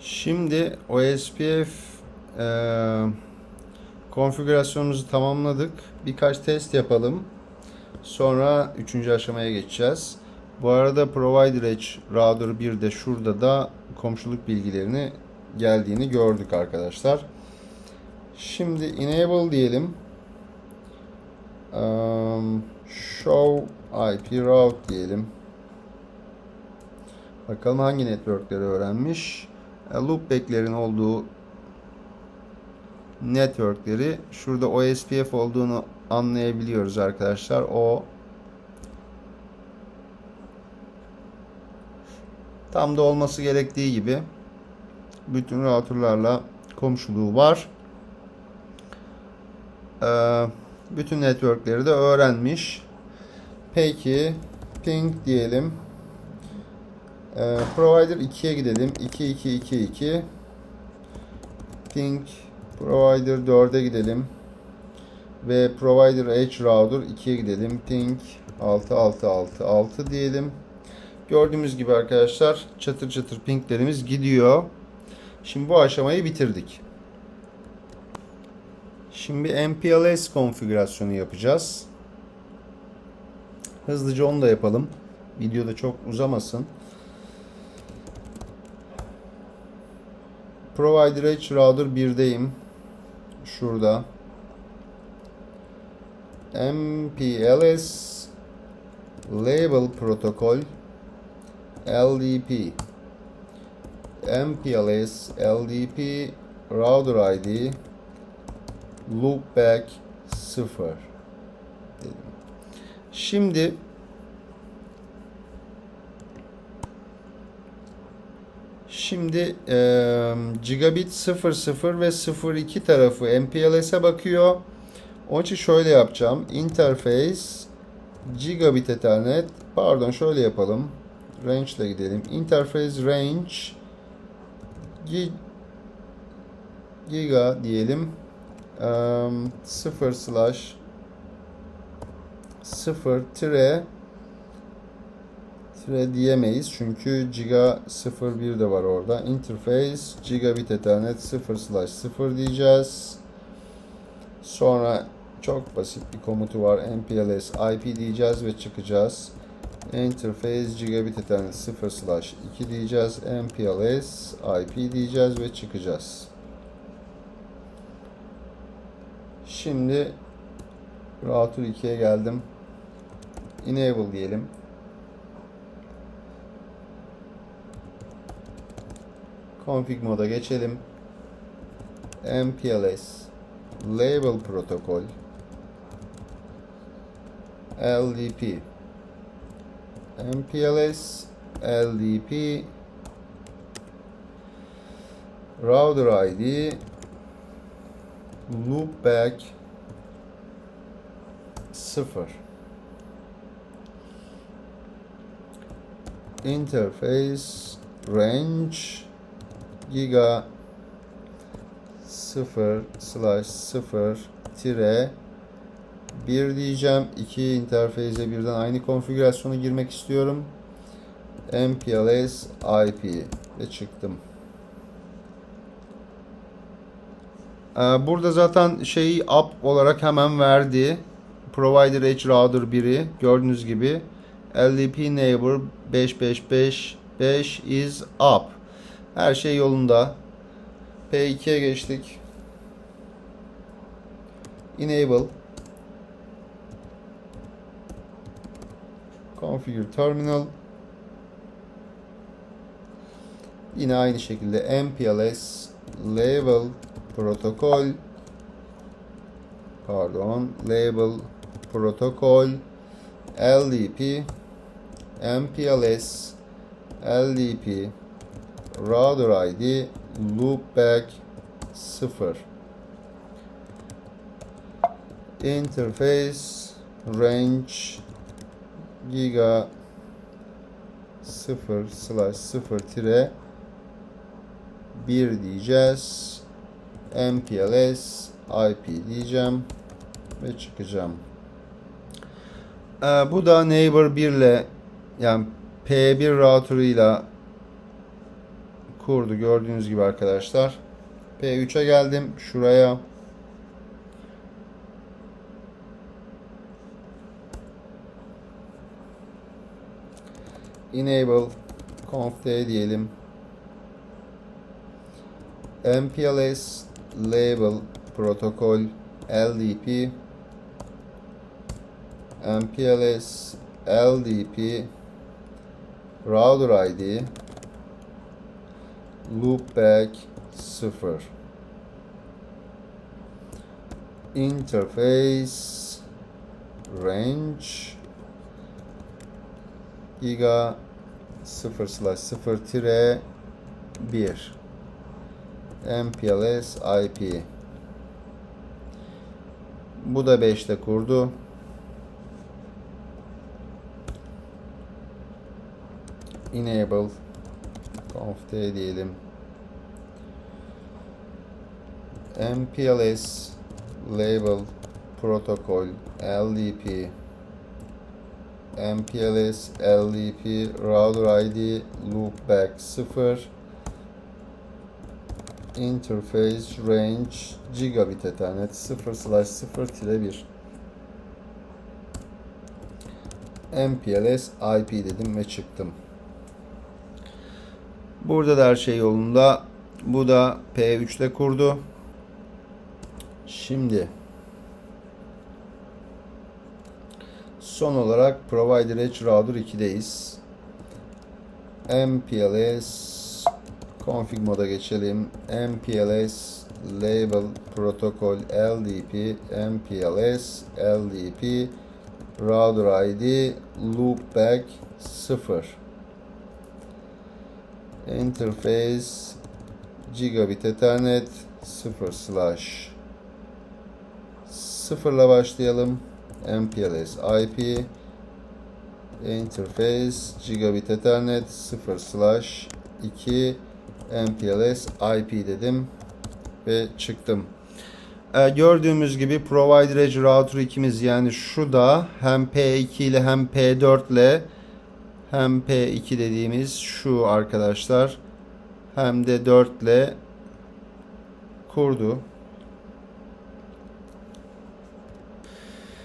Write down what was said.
Şimdi OSPF e, konfigürasyonumuzu tamamladık. Birkaç test yapalım. Sonra üçüncü aşamaya geçeceğiz. Bu arada Provider Edge Router 1'de şurada da komşuluk bilgilerini geldiğini gördük arkadaşlar. Şimdi enable diyelim. Um, show IP route diyelim. Bakalım hangi networkleri öğrenmiş. E, Loopback'lerin olduğu networkleri şurada OSPF olduğunu anlayabiliyoruz arkadaşlar. O tam da olması gerektiği gibi bütün routerlarla komşuluğu var. Ee, bütün networkleri de öğrenmiş. Peki ping diyelim. Ee, provider 2'ye gidelim. 2 2 2 2 ping provider 4'e gidelim. Ve provider edge router 2'ye gidelim. Ping 6 6 6 6 diyelim. Gördüğümüz gibi arkadaşlar çatır çatır pinglerimiz gidiyor. Şimdi bu aşamayı bitirdik. Şimdi MPLS konfigürasyonu yapacağız. Hızlıca onu da yapalım. Videoda çok uzamasın. Provider Edge Router 1'deyim. Şurada. MPLS Label Protocol LDP MPLS LDP Router ID Loopback 0 dedim. Şimdi Şimdi e, gigabit 00 ve 02 tarafı MPLS'e bakıyor. Onun için şöyle yapacağım. Interface gigabit ethernet pardon şöyle yapalım. Range ile gidelim. Interface range gi, giga diyelim. Um, 0 slash 0 tire tire diyemeyiz çünkü giga 01 de var orada. Interface gigabit ethernet 0 slash 0 diyeceğiz. Sonra çok basit bir komutu var. MPLS IP diyeceğiz ve çıkacağız. Interface gigabit ethernet 0 slash 2 diyeceğiz. MPLS IP diyeceğiz ve çıkacağız. Şimdi router 2'ye geldim. Enable diyelim. Config moda geçelim. MPLS Label Protocol LDP MPLS LDP Router ID Loopback 0 Interface Range Giga 0 slash 0 tire 1 diyeceğim. 2 interface'e birden aynı konfigürasyona girmek istiyorum. MPLS IP ve çıktım. Ee, Burada zaten şeyi up olarak hemen verdi. Provider Edge Router 1'i gördüğünüz gibi LDP Neighbor 5555 is up. Her şey yolunda. P2'ye geçtik. Enable. Configure Terminal. Yine aynı şekilde MPLS Label Protokol pardon Label Protokol LDP MPLS LDP Router ID Loopback 0 Interface Range Giga 0 slash 0 tire 1 diyeceğiz. MPLS IP diyeceğim ve çıkacağım. Ee, bu da Neighbor 1 ile yani P1 router'ıyla kurdu gördüğünüz gibi arkadaşlar. P3'e geldim. Şuraya enable conf diyelim. MPLS label protokol LDP MPLS LDP router ID loopback 0 interface range giga 0 slash 0 tire 1 MPLS IP bu da 5'te kurdu. Enable d diyelim. MPLS label protokol LDP MPLS LDP router ID loopback 0 interface range gigabit ethernet 0 slash 0 tire 1 MPLS IP dedim ve çıktım. Burada da her şey yolunda. Bu da P3'te kurdu. Şimdi son olarak Provider Edge Router 2'deyiz. MPLS config moda geçelim. MPLS label protokol LDP MPLS LDP router ID loopback 0 interface gigabit ethernet 0 slash. 0 ile başlayalım MPLS IP interface gigabit ethernet 0 slash. 2 MPLS IP dedim ve çıktım. Ee, gördüğümüz gibi Provider Edge Router ikimiz yani şu da hem P2 ile hem P4 ile hem P2 dediğimiz şu arkadaşlar hem de 4 ile kurdu.